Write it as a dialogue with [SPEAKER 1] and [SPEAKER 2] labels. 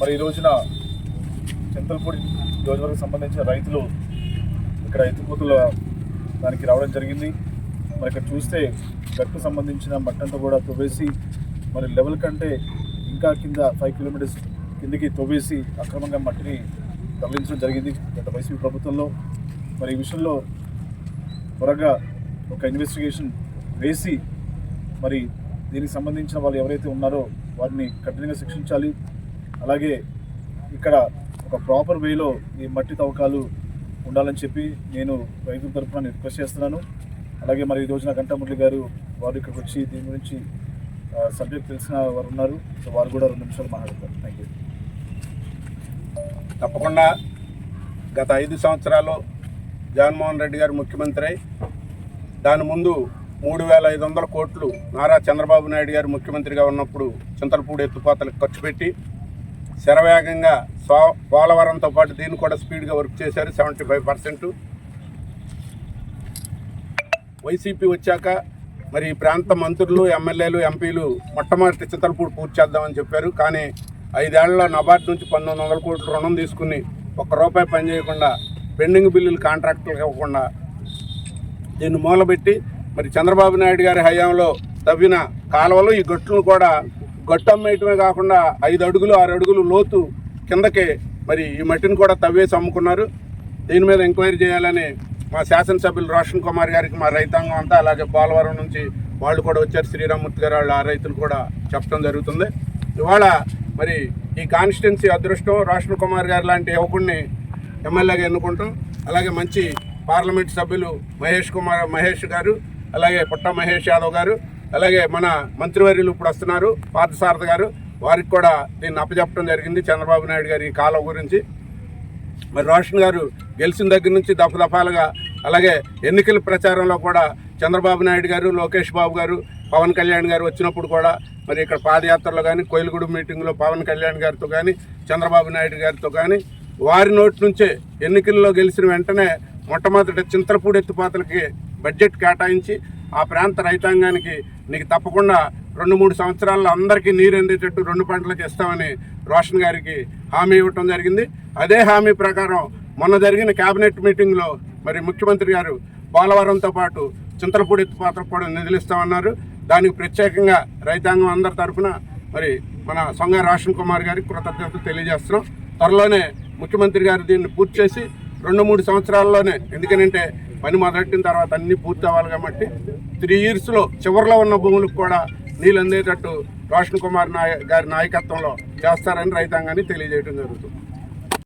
[SPEAKER 1] మరి ఈ రోజున చింతలపూడి నియోజకవర్గం సంబంధించిన రైతులు ఇక్కడ ఎత్తిపోతుల దానికి రావడం జరిగింది. మరి ఇక్కడ చూస్తే గట్టు సంబంధించిన మట్టంతా కూడా తవ్వేసి మరి లెవెల్ కంటే ఇంకా కింద ఫైవ్ కిలోమీటర్స్ కిందికి తవ్వేసి అక్రమంగా మట్టిని తరలించడం జరిగింది గత వైసీపీ ప్రభుత్వంలో. మరి ఈ విషయంలో త్వరగా ఒక ఇన్వెస్టిగేషన్ వేసి మరి దీనికి సంబంధించిన వాళ్ళు ఎవరైతే ఉన్నారో వారిని కఠినంగా శిక్షించాలి. అలాగే ఇక్కడ ఒక ప్రాపర్ వేలో ఈ మట్టి తవ్వకాలు ఉండాలని చెప్పి నేను రైతుల తరఫున రిక్వెస్ట్ చేస్తున్నాను. అలాగే మరి ఈ రోజున గంటామురళి గారు వారు ఇక్కడికి వచ్చి దీని గురించి సబ్జెక్ట్ తెలిసిన వారు ఉన్నారు. సో వారు కూడా రెండు నిమిషాలు మాట్లాడతారు. థ్యాంక్ యూ
[SPEAKER 2] తప్పకుండా గత ఐదు సంవత్సరాలు జగన్మోహన్ రెడ్డి గారు ముఖ్యమంత్రి అయి దాని ముందు మూడు వేల ఐదు వందల కోట్లు నారా చంద్రబాబు నాయుడు గారు ముఖ్యమంత్రిగా ఉన్నప్పుడు చింతలపూడి ఎత్తుపోతలకు ఖర్చు పెట్టి శరవేగంగా స్వ పోలవరంతో పాటు దీన్ని కూడా స్పీడ్గా వర్క్ చేశారు సెవెంటీ ఫైవ్ పర్సెంట్. వైసీపీ వచ్చాక మరి ఈ ప్రాంత మంత్రులు ఎమ్మెల్యేలు ఎంపీలు మొట్టమొదటి చిత్తలపూడి పూర్తి చేద్దామని చెప్పారు. కానీ ఐదేళ్ళలో నబార్డ్ నుంచి పంతొమ్మిది వందల కోట్లు రుణం తీసుకుని ఒక్క రూపాయి పని చేయకుండా పెండింగ్ బిల్లులు కాంట్రాక్టులకు ఇవ్వకుండా దీన్ని మూలబెట్టి మరి చంద్రబాబు నాయుడు గారి హయాంలో తవ్విన కాలువలు ఈ గట్టును కూడా గట్టు వేయటమే కాకుండా ఐదు అడుగులు ఆరు అడుగులు లోతు కిందకే మరి ఈ మట్టిని కూడా తవ్వేసి అమ్ముకున్నారు. దీని మీద ఎంక్వైరీ చేయాలని మా శాసనసభ్యులు రోషన్ కుమార్ గారికి మా రైతాంగం అంతా అలాగే పోలవరం నుంచి వాళ్ళు కూడా వచ్చారు. శ్రీరామ్మూర్తి గారు వాళ్ళు ఆ రైతులు కూడా చెప్పడం జరుగుతుంది. ఇవాళ మరి ఈ కాన్స్టిట్యున్సీ అదృష్టం రోషన్ కుమార్ గారు లాంటి యువకుడిని ఎమ్మెల్యేగా ఎన్నుకుంటాం. అలాగే మంచి పార్లమెంట్ సభ్యులు మహేష్ కుమార్ మహేష్ గారు అలాగే పుట్ట మహేష్ యాదవ్ గారు అలాగే మన మంత్రివర్యులు ఇప్పుడు వస్తున్నారు పార్థసారథ గారు. వారికి కూడా దీన్ని అప్పచెప్పడం జరిగింది. చంద్రబాబు నాయుడు గారి ఈ కాలం గురించి. మరి రోషన్ గారు గెలిచిన దగ్గర నుంచి దఫదఫాలుగా అలాగే ఎన్నికల ప్రచారంలో కూడా చంద్రబాబు నాయుడు గారు లోకేష్ బాబు గారు పవన్ కళ్యాణ్ గారు వచ్చినప్పుడు కూడా మరి ఇక్కడ పాదయాత్రలో కానీ కోయిలగూడు మీటింగ్లో పవన్ కళ్యాణ్ గారితో కానీ చంద్రబాబు నాయుడు గారితో కానీ వారి నోటి నుంచే ఎన్నికల్లో గెలిచిన వెంటనే మొట్టమొదటి చింతలపూడి ఎత్తుపాతలకి బడ్జెట్ కేటాయించి ఆ ప్రాంత రైతాంగానికి నీకు తప్పకుండా రెండు మూడు సంవత్సరాల్లో అందరికీ నీరు అందేటట్టు రెండు పంటలకు ఇస్తామని రోషన్ గారికి హామీ ఇవ్వటం జరిగింది. అదే హామీ ప్రకారం మొన్న జరిగిన కేబినెట్ మీటింగ్లో మరి ముఖ్యమంత్రి గారు పోలవరంతో పాటు చింతలపూడి పాత్ర కూడా నిధులు ఇస్తామన్నారు దానికి ప్రత్యేకంగా రైతాంగం అందరి తరఫున మరి మన సొంగ రాషన్ కుమార్ గారికి కృతజ్ఞతలు తెలియజేస్తున్నాం. త్వరలోనే ముఖ్యమంత్రి గారు దీన్ని పూర్తి చేసి రెండు మూడు సంవత్సరాల్లోనే ఎందుకనంటే పని మొదలెట్టిన తర్వాత అన్నీ పూర్తి అవ్వాలి కాబట్టి త్రీ ఇయర్స్లో చివరిలో ఉన్న భూములకు కూడా నీళ్ళు అందేటట్టు రోషన్ కుమార్ నాయ గారి నాయకత్వంలో చేస్తారని రైతాంగాన్ని తెలియజేయడం జరుగుతుంది.